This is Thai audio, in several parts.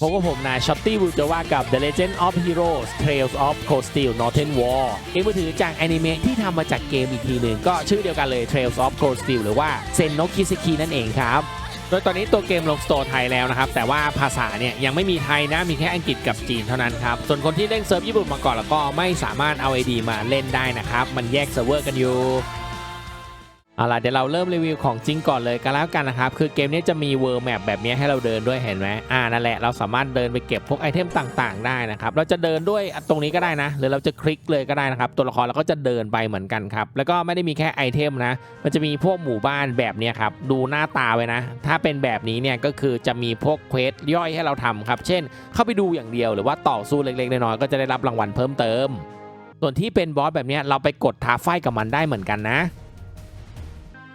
พบกับผมนายช็อตตี้บูจว่ากับ The Legend of Heroes Trails of Cold Steel Northern War เกมมือถือจากแอนิเมะที่ทำมาจากเกมอีกทีหนึ่งก็ชื่อเดียวกันเลย Trails of Cold Steel หรือว่าเซนโนคิสกินั่นเองครับ โดยตอนนี้ตัวเกมลงสโตร์ไทยแล้วนะครับ แต่ว่าภาษาเนี่ยยังไม่มีไทยนะ มีแค่อังกฤษกับจีนเท่านั้นครับ ส่วนคนที่เล่นเซิร์ฟญี่ปุ่นมาก่อนแล้วก็ไม่สามารถเอา ID มาเล่นได้นะครับ มันแยกเซิร์ฟเวอร์กันอยู่ เอาล่ะเดี๋ยวเราเริ่มรีวิวของจริงก่อนเลยกันแล้วกันนะครับ คือเกมนี้จะมีเวิร์แมปแบบนี้ให้เราเดินด้วยเห็นไหมอ่านั่นแหละเราสามารถเดินไปเก็บพวกไอเทมต่างๆ ได้นะครับเราจะเดินด้วยตรงนี้ก็ได้นะ หรือเราจะคลิกเลยก็ได้นะครับ ตัวละครเราก็จะเดินไปเหมือนกันครับ แล้วก็ไม่ได้มีแค่ไอเทมนะ มันจะมีพวกหมู่บ้านแบบนี้ครับดูหน้าตาไว้นะ ถ้าเป็นแบบนี้เนี่ยก็คือจะมีพวกเควสย่อยให้เราทำครับเช่น เข้าไปดูอย่างเดียวหรือว่าต่อสู้เล็กๆน้อยๆก็จะได้รับรางวัลเพิ่มเติม ส่วนที่เป็นบอสแบบนี้เราไปกดท้าไฟกับมันได้เหมือนกันนะ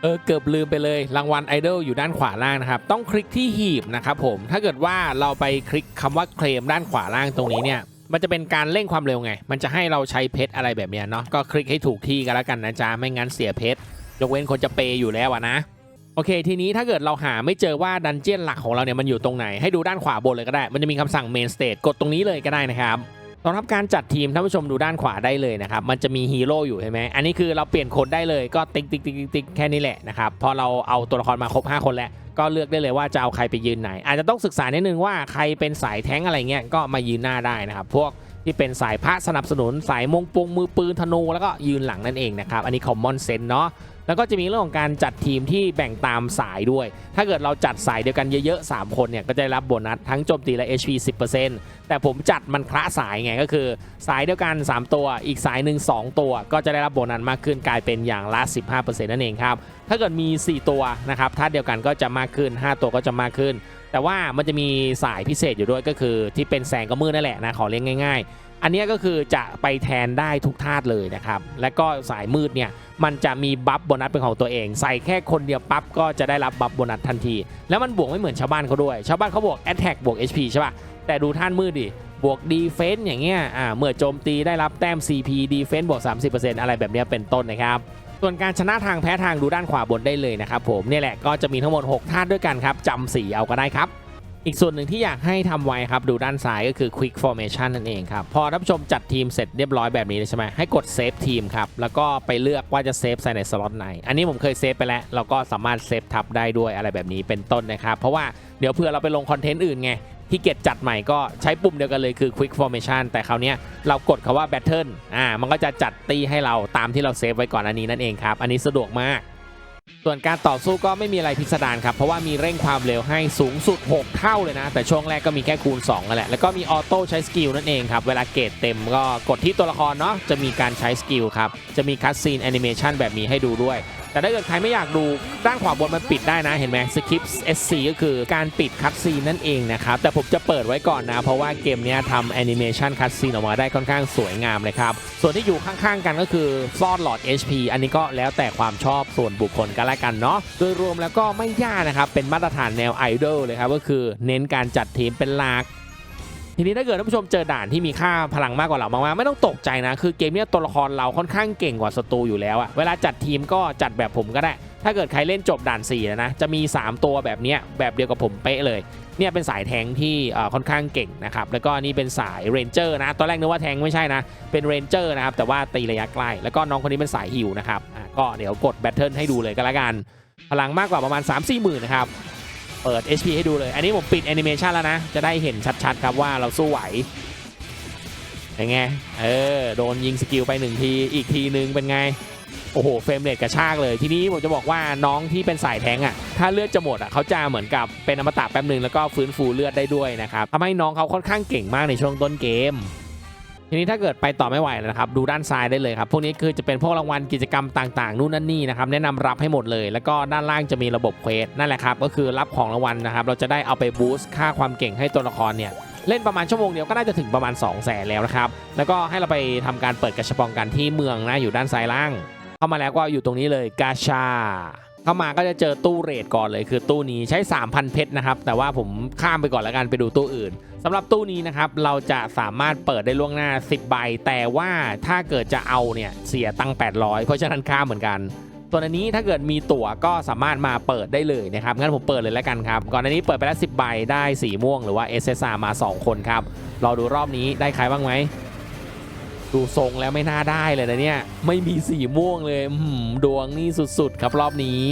เออเกือบลืมไปเลยรางวัลไอดอลอยู่ด้านขวาล่างนะครับ ต้องคลิกที่หีบนะครับผมถ้าเกิดว่าเราไปคลิกคำว่าเคลมด้านขวาล่างตรงนี้เนี่ยมันจะเป็นการเร่งความเร็วไง มันจะให้เราใช้เพชรอะไรแบบเนี้ยเนาะก็คลิกให้ถูกที่กันแล้วกันนะจ๊ะไม่งั้นเสียเพชรยกเว้นคนจะเปย์อยู่แล้วอะนะโอเค ทีนี้ถ้าเกิดเราหาไม่เจอว่าดันเจี้ยนหลักของเราเนี่ยมันอยู่ตรงไหนให้ดูด้านขวาบนเลยก็ได้ มันจะมีคำสั่ง main stage กดตรงนี้เลยก็ได้นะครับ สำหรับการจัดทีมท่านผู้ชมดูด้านขวาได้เลยนะครับ มันจะมีฮีโร่อยู่ใช่ไหมอันนี้คือเราเปลี่ยนคนได้เลยก็ติ๊กติ๊กติ๊กติ๊กแค่นี้แหละนะครับ พอเราเอาตัวละครมาครบ 5 คนแล้ว ก็เลือกได้เลยว่าจะเอาใครไปยืนไหน อาจจะต้องศึกษานิดนึงว่าใครเป็นสายแท้งอะไรเงี้ยก็มายืนหน้าได้นะครับ พวก ที่เป็นสายพระสนับสนุนสายมงปงมือปืนธนูแล้วก็ยืนหลังนั่นเองนะครับ อันนี้ common sense เนาะแล้วก็จะมีเรื่องของการจัดทีมที่แบ่งตามสายด้วย ถ้าเกิดเราจัดสายเดียวกันเยอะๆ 3 คนเนี่ย ก็จะได้รับโบนัสทั้งโจมตีและ HP 10%แต่ผมจัดมันคละสายไงก็คือ สายเดียวกัน 3 ตัว อีกสายหนึ่ง2 ตัว ก็จะได้รับโบนัสมากขึ้นกลายเป็นอย่างละ 15%นั่นเองครับ ถ้าเกิดมี 4 ตัวนะครับ ถ้าเดียวกันก็จะมากขึ้น 5 ตัวก็จะมากขึ้น แต่ว่ามันจะมีสายพิเศษอยู่ด้วยก็คือ ที่เป็นแสงกับมืดนั่นแหละนะขอเรียกง่าย ๆ อันนี้ก็คือจะไปแทนได้ทุกธาตุเลยนะครับ และก็สายมืดเนี่ยมันจะมีบัฟโบนัสเป็นของตัวเอง ใส่แค่คนเดียวปั๊บก็จะได้รับบัฟโบนัสทันที แล้วมันบวกไม่เหมือนชาวบ้านเขาด้วย ชาวบ้านเขาบวก Attack บวก HP ใช่ป่ะแต่ดูท่านมืดดิบวก Defense อย่างเงี้ยอ่าเมื่อโจมตีได้รับแต้ม CP Defense บวก 30%อะไรแบบนี้เป็นต้นนะครับ ส่วนการชนะทางแพ้ทางดูด้านขวาบนได้เลยนะครับผมนี่แหละก็จะมีทั้งหมด6ธาด้วยกันครับจำสีเอาก็ได้ครับ อีกส่วนหนึ่งที่อยากให้ทำไว้ครับดูด้านซ้ายก็คือ Quick Formation นั่นเองครับ พอท่านชมจัดทีมเสร็จเรียบร้อยแบบนี้เลยใช่ไหมให้กดเซฟทีมครับ แล้วก็ไปเลือกว่าจะเซฟใส่ในสล็อตไหน อันนี้ผมเคยเซฟไปแล้ว เราก็สามารถเซฟทับได้ด้วยอะไรแบบนี้เป็นต้นนะครับเพราะว่าเดี๋ยวเผื่อเราไปลงคอนเทนต์อื่นไง ที่เกียจจัดใหม่ก็ใช้ปุ่มเดียวกันเลยคือ Quick Formation แต่คราวนี้เรากดคาว่า Battle อ่ามันก็จะจัดตีให้เราตามที่เราเซฟไว้ก่อนอันนี้นั่นเองครับ อันนี้สะดวกมาก ส่วนการต่อสู้ก็ไม่มีอะไรพิสดารครับ เพราะว่ามีเร่งความเร็วให้สูงสุด 6 เท่าเลยนะ แต่ช่วงแรกก็มีแค่คูณ2นั่นแหละแล้วก็มีออโต้ใช้สกิลนั่นเองครับ เวลาเกรดเต็มก็กดที่ตัวละครเนาะจะมีการใช้สกิลครับจะมีคัสซีนแอนิเมชันแบบนี้ให้ดูด้วย แต่ถ้าเกิดใครไม่อยากดูด้านขวาบนมันปิดได้นะเห็นไหมสกิปต์ SC ก็คือการปิดคัตซีนนั่นเองนะครับ แต่ผมจะเปิดไว้ก่อนนะ เพราะว่าเกมนี้ทำแอนิเมชันคัตซีนออกมาได้ค่อนข้างสวยงามเลยครับ ส่วนที่อยู่ข้างๆกันก็คือซ่อนหลอด HP อันนี้ก็แล้วแต่ความชอบส่วนบุคคลกันละกันเนาะโดยรวมแล้วก็ไม่ยากนะครับเป็นมาตรฐานแนวไอดอลเลยครับก็คือเน้นการจัดทีมเป็นหลัก ทีนี้ถ้าเกิดท่านผู้ชมเจอด่านที่มีค่าพลังมากกว่าเรามากๆไม่ต้องตกใจนะ คือเกมนี้ตัวละครเราค่อนข้างเก่งกว่าศัตรูอยู่แล้วอะเวลาจัดทีมก็จัดแบบผมก็ได้ ถ้าเกิดใครเล่นจบด่าน4แล้วนะ จะมี 3 ตัวแบบนี้แบบเดียวกับผมเป๊ะเลย เนี่ยเป็นสายแทงที่ค่อนข้างเก่งนะครับ แล้วก็นี่เป็นสายเรนเจอร์นะ ตอนแรกนึกว่าแทงไม่ใช่นะ เป็นเรนเจอร์นะครับ แต่ว่าตีระยะใกล้แล้วก็น้องคนนี้เป็นสายฮิวนะครับ ก็เดี๋ยวกดแบทเทิลให้ดูเลยก็แล้วกัน พลังมากกว่าประมาณ 3 4หมื่นนะครับ เปิด HP ให้ดูเลย อันนี้ผมปิดแอนิเมชันแล้วนะ จะได้เห็นชัดๆครับว่าเราสู้ไหวเป็นไง เออ โดนยิงสกิลไปหนึ่งที อีกทีนึงเป็นไง โอ้โห เฟรมเรทกระชากเลย ทีนี้ผมจะบอกว่าน้องที่เป็นสายแทงอะ ถ้าเลือดจะหมดอะเขาจะเหมือนกับเป็นอมตะแป๊บหนึ่งแล้วก็ฟื้นฟูเลือดได้ด้วยนะครับทำให้น้องเขาค่อนข้างเก่งมากในช่วงต้นเกม ทีนี้ถ้าเกิดไปต่อไม่ไหวแล้วนะครับ ดูด้านซ้ายได้เลยครับ พวกนี้คือจะเป็นพวกรางวัลกิจกรรมต่างๆ นู่นนั่นนี่นะครับแนะนำรับให้หมดเลย แล้วก็ด้านล่างจะมีระบบเควสนั่นแหละครับก็คือรับของรางวัลนะครับ เราจะได้เอาไปบูสต์ค่าความเก่งให้ตัวละครเนี่ยเล่นประมาณชั่วโมงเดียวก็น่าจะถึงประมาณ 2 0 0แสนแล้วนะครับ แล้วก็ให้เราไปทำการเปิดกระชับองกันที่เมืองนะอยู่ด้านซ้ายล่าง เข้ามาแล้วก็อยู่ตรงนี้เลยกาชา เข้ามาก็จะเจอตู้เรทก่อนเลยคือตู้นี้ใช้ 3,000 เพชรนะครับ แต่ว่าผมข้ามไปก่อนแล้วกันไปดูตู้อื่นสำหรับตู้นี้นะครับเราจะสามารถเปิดได้ล่วงหน้า 10 ใบ แต่ว่าถ้าเกิดจะเอาเนี่ยเสียตังค์800 เพราะฉะนั้นข้ามเหมือนกันตัวอันนี้ถ้าเกิดมีตั๋วก็สามารถมาเปิดได้เลยนะครับงั้นผมเปิดเลยแล้วกันครับ ก่อนอันนี้เปิดไปแล้ว 10 ใบได้สีม่วงหรือว่า SSR มา 2 คนครับรอดูรอบนี้ได้ใครบ้างไหม ดูทรงแล้วไม่น่าได้เลยนะเนี่ย ไม่มีสีม่วงเลยหือดวงนี่สุดๆ ครับรอบนี้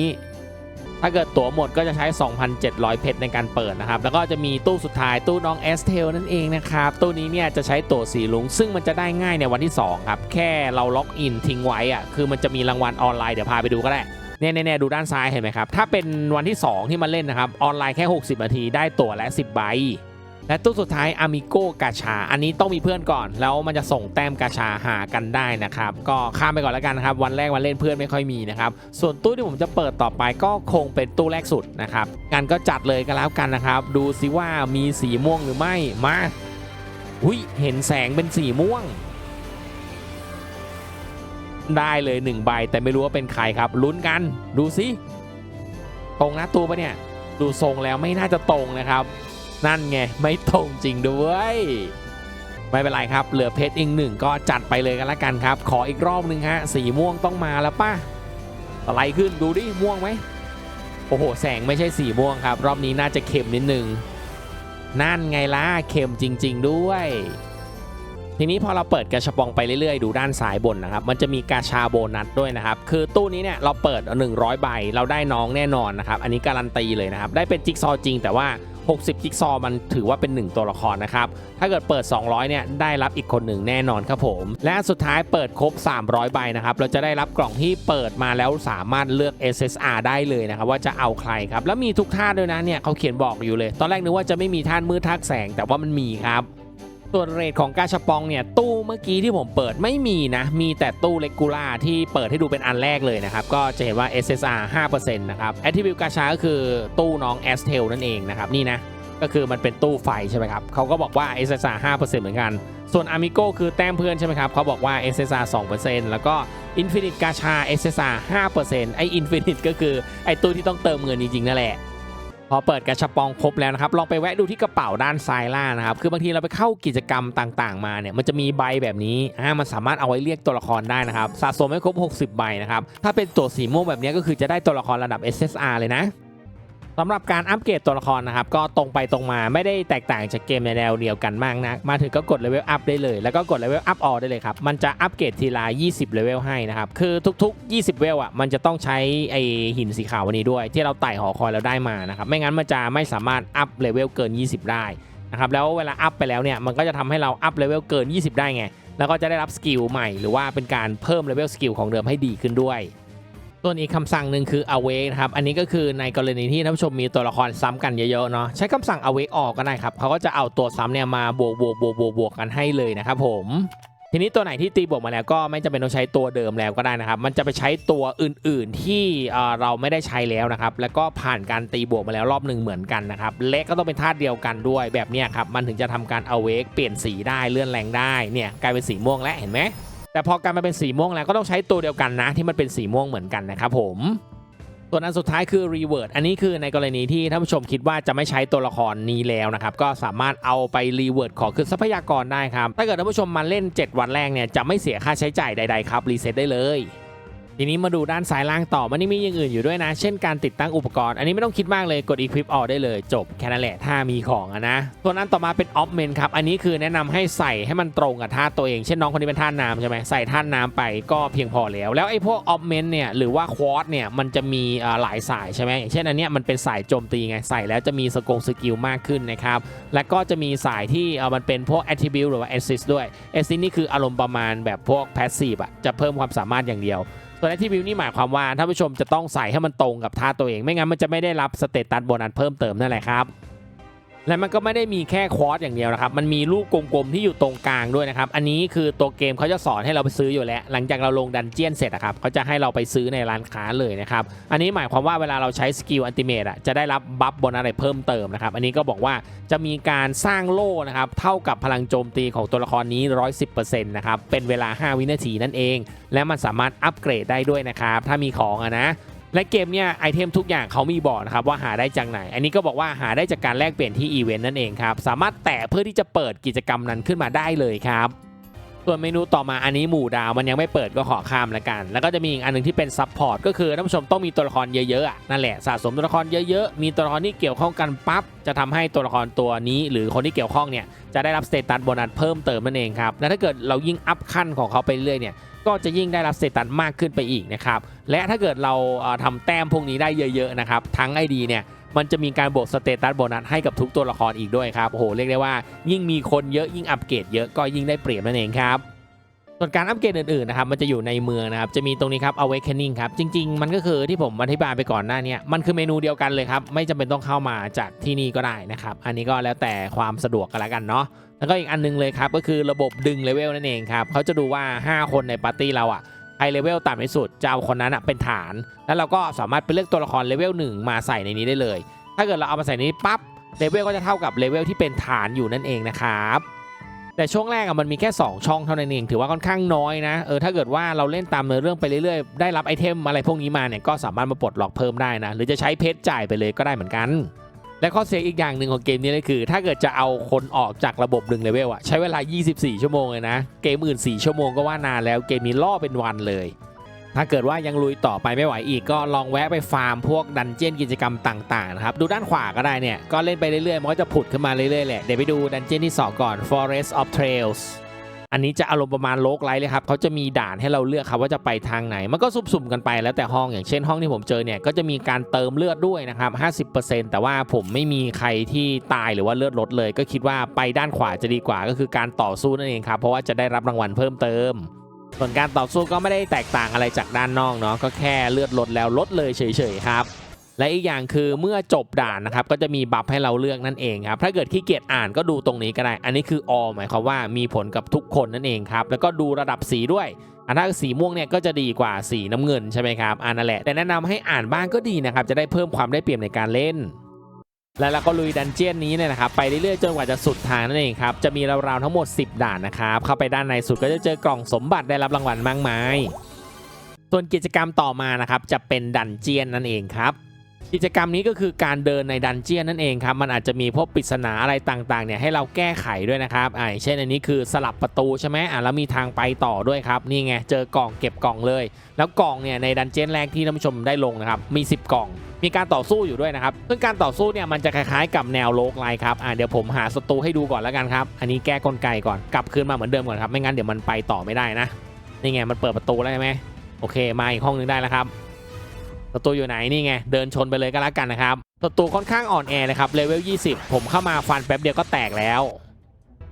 ถ้าเกิดตั๋วหมดก็จะใช้ 2,700 เพชรในการเปิดนะครับ แล้วก็จะมีตู้สุดท้ายตู้น้องเอสเทลนั่นเองนะครับ ตู้นี้เนี่ยจะใช้ตั๋วสีลุง ซึ่งมันจะได้ง่ายในวันที่ 2 ครับ แค่เราล็อกอินทิ้งไว้อะคือมันจะมีรางวัลออนไลน์เดี๋ยวพาไปดูก็ได้เนี่ยเนี่ยๆดูด้านซ้ายเห็นไหมครับ ถ้าเป็นวันที่ 2 ที่มาเล่นนะครับ ออนไลน์แค่ 60 นาทีได้ตั๋วและ 10 ใบ และตู้สุดท้ายอามิโกกาชา อันนี้ต้องมีเพื่อนก่อน แล้วมันจะส่งแต้มกาชาหากันได้นะครับ ก็ข้ามไปก่อนแล้วกันนะครับวันแรกวันเล่นเพื่อนไม่ค่อยมีนะครับ ส่วนตู้ที่ผมจะเปิดต่อไปก็คงเป็นตู้แรกสุดนะครับกันก็จัดเลยกันแล้วกันนะครับ ดูซิว่ามีสีม่วงหรือไม่มาอุ้ยเห็นแสงเป็นสีม่วง ได้เลยหนึ่งใบแต่ไม่รู้ว่าเป็นใครครับลุ้นกัน ดูสิตรงนะตัวปะเนี่ย ดูทรงแล้วไม่น่าจะตรงนะครับ นั่นไง ไม่ตรงจริงด้วย ไม่เป็นไรครับ เหลือเพชรอีกหนึ่งก็จัดไปเลยกันละกันครับ ขออีกรอบหนึ่งฮะ สีม่วงต้องมาแล้วป่ะอะไรขึ้นดูดิ ม่วงไหมโอ้โห แสงไม่ใช่สีม่วงครับ รอบนี้น่าจะเค็มนิดนึง นั่นไงล่ะเค็มจริง ๆ ด้วย ทีนี้พอเราเปิดกระชบองไปเรื่อยๆ ดูด้านซ้ายบนนะครับ มันจะมีกาชาโบนัสด้วยนะครับ คือตู้นี้เนี่ยเราเปิด 100 ใบ เราได้น้องแน่นอนนะครับ อันนี้การันตีเลยนะครับ ได้เป็นจิ๊กซอว์จริงแต่ว่า 60จิกซอว์มันถือว่าเป็น 1 ตัวละครนะครับ ถ้าเกิดเปิด 200 เนี่ย ได้รับอีกคนหนึ่งแน่นอนครับผม และสุดท้ายเปิดครบ 300 ใบนะครับ เราจะได้รับกล่องที่เปิดมาแล้วสามารถเลือก SSR ได้เลยนะครับ ว่าจะเอาใครครับ แล้วมีทุกท่าด้วยนะเนี่ยเขาเขียนบอกอยู่เลย ตอนแรกนึกว่าจะไม่มีท่านมืดทักแสงแต่ว่ามันมีครับ ส่วนเรทของกาชาปองเนี่ยตู้เมื่อกี้ที่ผมเปิดไม่มีนะ มีแต่ตู้เลกูล่าที่เปิดให้ดูเป็นอันแรกเลยนะครับ ก็จะเห็นว่า SSR 5%นะครับ Attribute กาชาก็คือตู้น้อง a s t e l นั่นเองนะครับ นี่นะก็คือมันเป็นตู้ไฟใช่ไหมครับเขาก็บอกว่า SSR 5%เหมือนกัน ส่วน Amigo คือแต้มเพื่อนใช่ไหมครับเขาบอกว่า SSR 2%แล้วก็ Infinite กาชา SSR 5%ไอ้ Infinite ก็คือไอ้ตู้ที่ต้องเติมเงินจริงๆนั่นแหละ พอเปิดกระชับปองครบแล้วนะครับ ลองไปแวะดูที่กระเป๋าด้านซ้ายล่างนะครับ คือบางทีเราไปเข้ากิจกรรมต่างๆ มาเนี่ย มันจะมีใบแบบนี้ อ่า มันสามารถเอาไว้เรียกตัวละครได้นะครับ สะสมให้ครบ 60 ใบนะครับ ถ้าเป็นตัวสีม่วงแบบนี้ก็คือจะได้ตัวละครระดับ SSR เลยนะ สำหรับการอัปเกรดตัวละครนะครับก็ตรงไปตรงมาไม่ได้แตกต่างจากเกมในแนวเดียวกันมากนะมาถึงก็กดเลเวลอัพได้เลย แล้วก็กดเลเวลอัพออได้เลยครับ มันจะอัปเกรดทีละ20เลเวลให้นะครับ คือทุกๆ 20เลเวลอะมันจะต้องใช้ไอหินสีขาววันนี้ด้วย ที่เราไต่หอคอยแล้วได้มานะครับไม่งั้นมันจะไม่สามารถอัพเลเวลเกิน 20 ได้นะครับแล้วเวลาอัพไปแล้วเนี่ยมันก็จะทำให้เราอัพเลเวลเกิน 20 ได้ไงแล้วก็จะได้รับสกิลใหม่หรือว่าเป็นการเพิ่มเลเวลสกิลของเดิมให้ดีขึ้นด้วย ส่วนอีกคำสั่งหนึ่งคือ awake นะครับ อันนี้ก็คือในกรณีที่ท่านผู้ชมมีตัวละครซ้ำกันเยอะๆเนาะใช้คำสั่ง awake ออกก็ได้ครับเขาก็จะเอาตัวซ้ำเนี่ยมาบวกบวกบวกบวกบวกกันให้เลยนะครับผมทีนี้ตัวไหนที่ตีบวกมาแล้วก็ไม่จำเป็นต้องใช้ตัวเดิมแล้วก็ได้นะครับ มันจะไปใช้ตัวอื่นๆที่เราไม่ได้ใช้แล้วนะครับ แล้วก็ผ่านการตีบวกมาแล้วรอบหนึ่งเหมือนกันนะครับ และก็ต้องเป็นธาตุเดียวกันด้วยแบบนี้ครับ มันถึงจะทำการ awake เปลี่ยนสีได้เลื่อนแรงได้ เนี่ยกลายเป็นสีม่วงแล้วเห็นไหม แต่พอการมาเป็นสีม่วงแล้วก็ต้องใช้ตัวเดียวกันนะ ที่มันเป็นสีม่วงเหมือนกันนะครับผมส่วนอันสุดท้ายคือ reword อันนี้คือในกรณีที่ท่านผู้ชมคิดว่าจะไม่ใช้ตัวละครนี้แล้วนะครับ ก็สามารถเอาไป reword ขอคืนทรัพยากรได้ครับ ถ้าเกิดท่านผู้ชมมาเล่น 7 วันแรกเนี่ยจะไม่เสียค่าใช้จ่ายใดๆครับ รีเซ็ตได้เลย ทีนี้มาดูด้านซ้ายล่างต่อมันนี่มีอย่างอื่นอยู่ด้วยนะ เช่นการติดตั้งอุปกรณ์ อันนี้ไม่ต้องคิดมากเลยกด equip all ได้เลยจบแค่นั้นแหละถ้ามีของอะนะตัวนอันต่อมาเป็น augment ครับ อันนี้คือแนะนำให้ใส่ให้มันตรงกับท่าตัวเอง เช่นน้องคนนี้เป็นท่าน้ำใช่ไหมใส่ท่าน้ำไปก็เพียงพอแล้ว แล้วไอ้พวก augment เนี่ยหรือว่า quad เนี่ยมันจะมีหลายสายใช่ไหมอย่างเช่นอันเนี้ยมันเป็นสายโจมตีไงใส่แล้วจะมีสกงสกิลมากขึ้นนะครับแล้วก็จะมีสายที่มันเป็นพวก attribute หรือว่า assist ด้วย assist นี่คืออารมณ์ประมาณแบบพวก passive อะจะเพิ่มความสามารถอย่างเดียว วน attribute นี่หมายความว่าท่านผู้ชมจะต้องใส่ให้มันตรงกับท่าตัวเอง ไม่งั้นมันจะไม่ได้รับสเตตัสโบนัสเพิ่มเติมนั่นแหละครับ และมันก็ไม่ได้มีแค่ควอตอย่างเดียวนะครับ มันมีลูกกลมๆที่อยู่ตรงกลางด้วยนะครับ อันนี้คือตัวเกมเขาจะสอนให้เราไปซื้ออยู่แล้ว หลังจากเราลงดันเจียนเสร็จนะครับเขาจะให้เราไปซื้อในร้านค้าเลยนะครับ อันนี้หมายความว่าเวลาเราใช้สกิลอันติเมตอะจะได้รับบัฟบนอะไรเพิ่มเติมนะครับ อันนี้ก็บอกว่าจะมีการสร้างโล่นะครับ เท่ากับพลังโจมตีของตัวละครนี้ 110%นะครับ เป็นเวลา 5 วินาทีนั่นเอง และมันสามารถอัปเกรดได้ด้วยนะครับ ถ้ามีของอะนะ และเกมเนี่ยไอเทมทุกอย่างเขามีบอกนะครับว่าหาได้จากไหน อันนี้ก็บอกว่าหาได้จากการแลกเปลี่ยนที่อีเวนต์นั่นเองครับ สามารถแตะเพื่อที่จะเปิดกิจกรรมนั้นขึ้นมาได้เลยครับ ส่วนเมนูต่อมาอันนี้หมู่ดาวมันยังไม่เปิดก็ขอข้ามล้วกัน แล้วก็จะมีอีกอันหนึงที่เป็นซับพอร์ตก็คือท่านผู้ชมต้องมีตัวละครเยอะๆนั่นแหละสะสมตัวละครเยอะๆมีตัวละครที่เกี่ยวข้องกันปั๊บจะทำให้ตัวละครตัวนี้ หรือคนที่เกี่ยวข้องเนี่ยจะได้รับสเตตัสโบนัสเพิ่มเติมนั่นเองครับและถ้าเกิดเรายิ่งอัพขั้นของเขาไปเรื่อยเนี่ยก็จะยิ่งได้รับสเตตัสมากขึ้นไปอีกนะครับและถ้าเกิดเราเอ่อทำแต้มพวกนี้ได้เยอะๆนะครับทั้ง ID เนี่ย มันจะมีการบวกสเตตัสโบนัสให้กับทุกตัวละครอีกด้วยครับโอ้โหเรียกได้ว่า ยิ่งมีคนเยอะยิ่งอัปเกรดเยอะก็ยิ่งได้เปรียบนั่นเองครับส่วนการอัปเกรดอื่นๆนะครับมันจะอยู่ในเมืองนะครับจะมีตรงนี้ครับ awakening ครับจริง ๆ มันก็คือที่ผมอธิบายไปก่อนหน้านี้มันคือเมนูเดียวกันเลยครับไม่จำเป็นต้องเข้ามาจากที่นี่ก็ได้นะครับอันนี้ก็แล้วแต่ความสะดวกกันแล้วกันเนาะแล้วก็อีกอันนึงเลยครับก็คือระบบดึงเลเวลนั่นเองครับเขาจะดูว่า 5 คนในปาร์ตี้เราอะ ครเลเวลต่ำที่สุดจะเอาคนนั้นเป็นฐาน แล้วเราก็สามารถไปเลือกตัวละครเลเวล1มาใส่ในนี้ได้เลย ถ้าเกิดเราเอามาใส่นนี้ปั๊บเลเวลก็จะเท่ากับเลเวลที่เป็นฐานอยู่นั่นเองนะครับแต่ช่วงแรกอะมันมีแค่ 2 ช่องเท่านั้นเอง ถือว่าค่อนข้างน้อยนะเออถ้าเกิดว่าเราเล่นตามเนื้อเรื่องไปเรื่อยๆ ได้รับไอเทมอะไรพวกนี้มาเนี่ยก็สามารถมาปลดล็อกเพิ่มได้นะ หรือจะใช้เพชรจ่ายไปเลยก็ได้เหมือนกัน และข้อเสียอีกอย่างหนึ่งของเกมนี้เลยคือ ถ้าเกิดจะเอาคนออกจากระบบดึงเลเวลอะใช้เวลา 24 ชั่วโมงเลยนะ เกมอื่น 4 ชั่วโมงก็ว่านานแล้วเกมนี้ล่อเป็นวันเลย ถ้าเกิดว่ายังลุยต่อไปไม่ไหวอีกก็ลองแวะไปฟาร์มพวกดันเจี้ยนกิจกรรมต่างๆนะครับดูด้านขวาก็ได้เนี่ยก็เล่นไปเรื่อยๆมันก็จะผุดขึ้นมาเรื่อยๆแหละเดี๋ยวไปดูดันเจี้ยนที่2ก่อน Forest of Trails อันนี้จะอารมณ์ประมาณโลกไลท์เลยครับเขาจะมีด่านให้เราเลือกครับว่าจะไปทางไหน มันก็สุ่มๆกันไปแล้วแต่ห้องอย่างเช่นห้องที่ผมเจอเนี่ยก็จะมีการเติมเลือดด้วยนะครับ 50%แต่ว่าผมไม่มีใครที่ตายหรือว่าเลือดลดเลย ก็คิดว่าไปด้านขวาจะดีกว่า ก็คือการต่อสู้นั่นเองครับเพราะว่าจะได้รับรางวัลเพิ่มเติมส่วนการต่อสู้ก็ไม่ได้แตกต่างอะไรจากด้านนอกเนาะก็แค่เลือดลดแล้วลดเลยเฉยๆครับ และอีกอย่างคือเมื่อจบด่านนะครับก็จะมีบัฟให้เราเลือกนั่นเองครับถ้าเกิดขี้เกียจอ่านก็ดูตรงนี้ก็ได้ อันนี้คือ all หมายความว่ามีผลกับทุกคนนั่นเองครับแล้วก็ดูระดับสีด้วยอันถ้าสีม่วงเนี่ยก็จะดีกว่าสีน้ำเงินใช่ไหมครับอันนั่นแหละแต่แนะนำให้อ่านบ้างก็ดีนะครับจะได้เพิ่มความได้เปรียบในการเล่นแล้วเราก็ลุยดันเจี้ยนนี้เนี่ยนะครับไปเรื่อยๆจนกว่าจะสุดทางนั่นเองครับจะมีราวๆทั้งหมด 10 ด่านนะครับเข้าไปด้านในสุดก็จะเจอกล่องสมบัติได้รับรางวัลมากมายส่วนกิจกรรมต่อมานะครับจะเป็นดันเจียนนั่นเองครับ กิจกรรมนี้ก็คือการเดินในดันเจียนนั่นเองครับ มันอาจจะมีพวกปริศนาอะไรต่างๆเนี่ยให้เราแก้ไขด้วยนะครับอ่าอย่างเช่นอันนี้คือสลับประตูใช่ไหมอ่าแล้วมีทางไปต่อด้วยครับ นี่ไงเจอกล่องเก็บกล่องเลย แล้วกล่องเนี่ยในดันเจียนแรกที่ท่านผู้ชมได้ลงนะครับ มี 10 กล่อง มีการต่อสู้อยู่ด้วยนะครับ ซึ่งการต่อสู้เนี่ยมันจะคล้ายๆ กับแนวโลกไลน์ครับ อ่าเดี๋ยวผมหาศัตรูให้ดูก่อนแล้วกันครับ อันนี้แก้กลไกก่อน กลับคืนมาเหมือนเดิมก่อนครับ ไม่งั้นเดี๋ยวมันไปต่อไม่ได้นะ นี่ไงมันเปิดประตูแล้วใช่ไหมโอเค มาอีกห้องนึงได้แล้วครับ ศัตรูอยู่ไหนนี่ไงเดินชนไปเลยก็แล้วกันนะครับศัตรูค่อนข้างอ่อนแอนะครับเลเวล20 ผมเข้ามาฟันแป๊บเดียวก็แตกแล้ว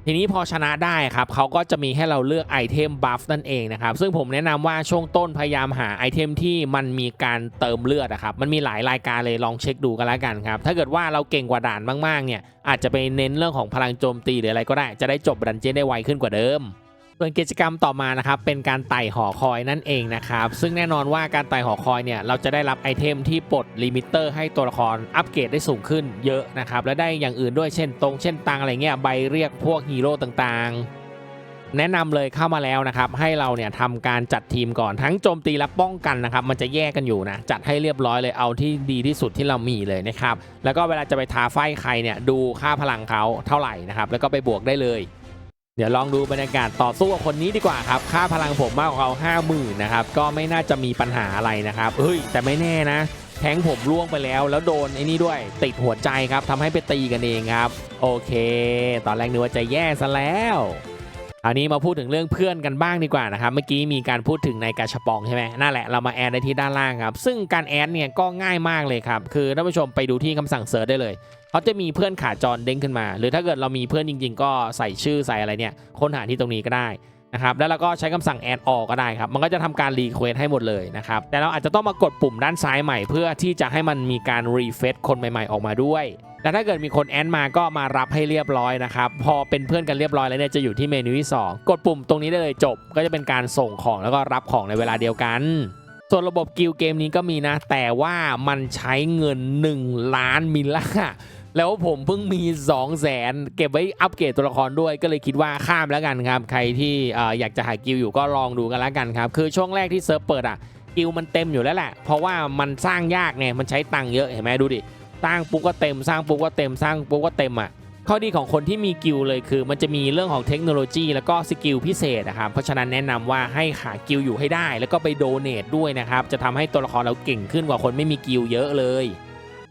ทีนี้พอชนะได้ครับเขาก็จะมีให้เราเลือกไอเทมบัฟนั่นเองนะครับซึ่งผมแนะนำว่าช่วงต้นพยายามหาไอเทมที่มันมีการเติมเลือดนะครับมันมีหลายรายการเลยลองเช็คดูกันแล้วกันครับถ้าเกิดว่าเราเก่งกว่าด่านมากๆเนี่ยอาจจะไปเน้นเรื่องของพลังโจมตีหรืออะไรก็ได้ จะได้จบดันเจี้ยนได้ไวขึ้นกว่าเดิม ส่วนกิจกรรมต่อมานะครับเป็นการไต่หอคอยนั่นเองนะครับ ซึ่งแน่นอนว่าการไต่หอคอยเนี่ยเราจะได้รับไอเทมที่ปลดลิมิเตอร์ให้ตัวละครอัปเกรดได้สูงขึ้นเยอะนะครับ และได้อย่างอื่นด้วยเช่นตรงเช่นตังอะไรเงี้ยใบเรียกพวกฮีโร่ต่างๆแนะนำเลยเข้ามาแล้วนะครับ ให้เราเนี่ยทำการจัดทีมก่อนทั้งโจมตีและป้องกันนะครับ มันจะแยกกันอยู่นะจัดให้เรียบร้อยเลยเอาที่ดีที่สุดที่เรามีเลยนะครับ แล้วก็เวลาจะไปท้าไฟใครเนี่ยดูค่าพลังเขาเท่าไหร่นะครับ แล้วก็ไปบวกได้เลย เดี๋ยวลองดูบรรยากาศต่อสู้กับคนนี้ดีกว่าครับ ค่าพลังผมมากกว่าเขาห้าหมื่นนะครับ ก็ไม่น่าจะมีปัญหาอะไรนะครับ เฮ้ย แต่ไม่แน่นะ แทงผมล่วงไปแล้ว แล้วโดนไอ้นี่ด้วย ติดหัวใจครับทำให้ไปตีกันเองครับ โอเค ตอนแรกนึกว่าจะแย่ซะแล้วอันนี้มาพูดถึงเรื่องเพื่อนกันบ้างดีกว่านะครับ เมื่อกี้มีการพูดถึงในกาชปองใช่ไหมนั่นแหละเรามาแอดได้ที่ด้านล่างครับ ซึ่งการแอดเนี่ยก็ง่ายมากเลยครับ คือท่านผู้ชมไปดูที่คำสั่งเซิร์ชได้เลย เขาจะมีเพื่อนขาจรเด้งขึ้นมา หรือถ้าเกิดเรามีเพื่อนจริง ๆ ก็ใส่ชื่อใส่อะไรเนี่ยค้นหาที่ตรงนี้ก็ได้นะครับแล้วเราก็ใช้คำสั่งแอดออกก็ได้ครับ มันก็จะทำการรีเควสให้หมดเลยนะครับ แต่เราอาจจะต้องมากดปุ่มด้านซ้ายใหม่ เพื่อที่จะให้มันมีการรีเฟซคนใหม่ๆ ออกมาด้วย และถ้าเกิดมีคนแอดมาก็มารับให้เรียบร้อยนะครับ พอเป็นเพื่อนกันเรียบร้อยแล้วเนี่ยจะอยู่ที่เมนูที่ 2 กดปุ่มตรงนี้ได้เลยจบ ก็จะเป็นการส่งของแล้วก็รับของในเวลาเดียวกัน ส่วนระบบกิลเกมนี้ก็มีนะ แต่ว่ามันใช้เงิน 1 ล้านมิลล่า แล้วผมเพิ่งมี 2 0 0แสนเก็บไว้อัปเกรดตัวละครด้วยก็เลยคิดว่าข้ามแล้วกันครับ ใครที่อยากจะหากิลอยู่ก็ลองดูกันแล้วกันครับ คือช่วงแรกที่เซิร์ฟเปิดอะกิลมันเต็มอยู่แล้วแหละ เพราะว่ามันสร้างยากไงมันใช้ตังค์เยอะเห็นไหมดูดิสร้างปุ๊บก็เต็มสร้างปุ๊บก็เต็มสร้างปุ๊บก็เต็มอะข้อดีของคนที่มีกิลเลยคือ มันจะมีเรื่องของเทคโนโลยีแล้วก็สกิลพิเศษนะครับเพราะฉะนั้นแนะนำว่าให้หากิลอยู่ให้ได้ แล้วก็ไปโดเนทด้วยนะครับจะทำให้ตัวละครเราเก่งขึ้นกว่าคนไม่มีกิลเยอะเลย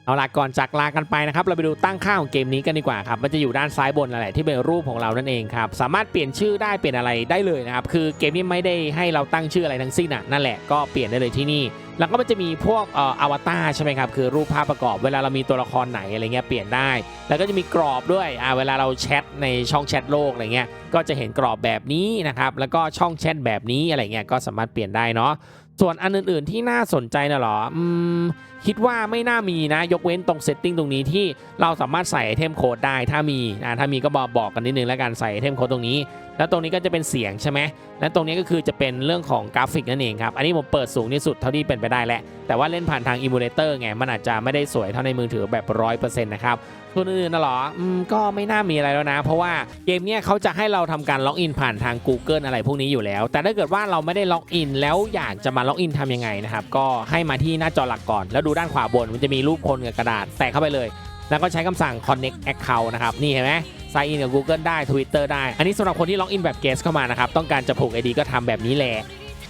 เอาละก่อนจากลากันไปนะครับ เราไปดูตั้งค่าของเกมนี้กันดีกว่าครับ มันจะอยู่ด้านซ้ายบนนั่นแหละที่เป็นรูปของเรานั่นเองครับ สามารถเปลี่ยนชื่อได้เปลี่ยนอะไรได้เลยนะครับ คือเกมนี้ไม่ได้ให้เราตั้งชื่ออะไรทั้งสิ้นอะนั่นแหละก็เปลี่ยนได้เลยที่นี่ แล้วก็มันจะมีพวกเอ่ออวตารใช่ไหมครับ คือรูปภาพประกอบ เวลาเรามีตัวละครไหนอะไรเงี้ยเปลี่ยนได้ แล้วก็จะมีกรอบด้วยอ่าเวลาเราแชทในช่องแชทโลกอะไรเงี้ย ก็จะเห็นกรอบแบบนี้นะครับ แล้วก็ช่องแชทแบบนี้อะไรเงี้ยก็สามารถเปลี่ยนได้เนาะ ส่วนอันอื่น ๆ ที่น่าสนใจนะหรออืม คิดว่าไม่น่ามีนะ ยกเว้นตรงเซตติ้งตรงนี้ที่เราสามารถใส่ไอเทมโค้ดได้ถ้ามีนะถ้ามีก็บอกบอกกันนิดนึงแล้วกันใส่ไอเทมโค้ดตรงนี้ แล้วตรงนี้ก็จะเป็นเสียงใช่ไหมและตรงนี้ก็คือจะเป็นเรื่องของกราฟิกนั่นเองครับอันนี้ผมเปิดสูงที่สุดเท่าที่เป็นไปได้แหละแต่ว่าเล่นผ่านทางอิมูเลเตอร์ไงมันอาจจะไม่ได้สวยเท่าในมือถือแบบร้อยเปอร์เซ็นต์นะครับส่วนอื่นๆนะหรออืมก็ไม่น่ามีอะไรแล้วนะ เพราะว่าเกมเนี้ยเขาจะให้เราทำการล็อกอินผ่านทาง Google อะไรพวกนี้อยู่แล้ว แต่ถ้าเกิดว่าเราไม่ได้ล็อกอินแล้วอยากจะมาล็อกอินทำยังไงนะครับก็ให้มาที่หน้าจอหลักก่อนแล้วดูด้านขวาบน มันจะมีรูปคนกับกระดาษ แตะเข้าไปเลย แล้วก็ใช้คำสั่ง connect account นะครับ นี่เห็นไหม s ซ g n in กับ Google ได้ Twitter ได้ อันนี้สำหรับคนที่ล็อกอินแบบเกสเข้ามานะครับ ต้องการจะผูก ID ก็ทำแบบนี้แหละ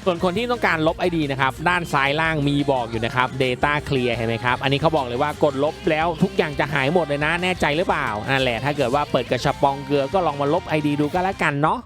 ส่วนคนที่ต้องการลบ ID นะครับ ด้านซ้ายล่างมีบอกอยู่นะครับ Data Clear เห็นไหมครับ อันนี้เขาบอกเลยว่ากดลบแล้วทุกอย่างจะหายหมดเลยนะ แน่ใจหรือเปล่า นั่นแหละ ถ้าเกิดว่าเปิดกระชับปองเกลือก็ลองมาลบ ID ดูก็แล้วกันเนาะ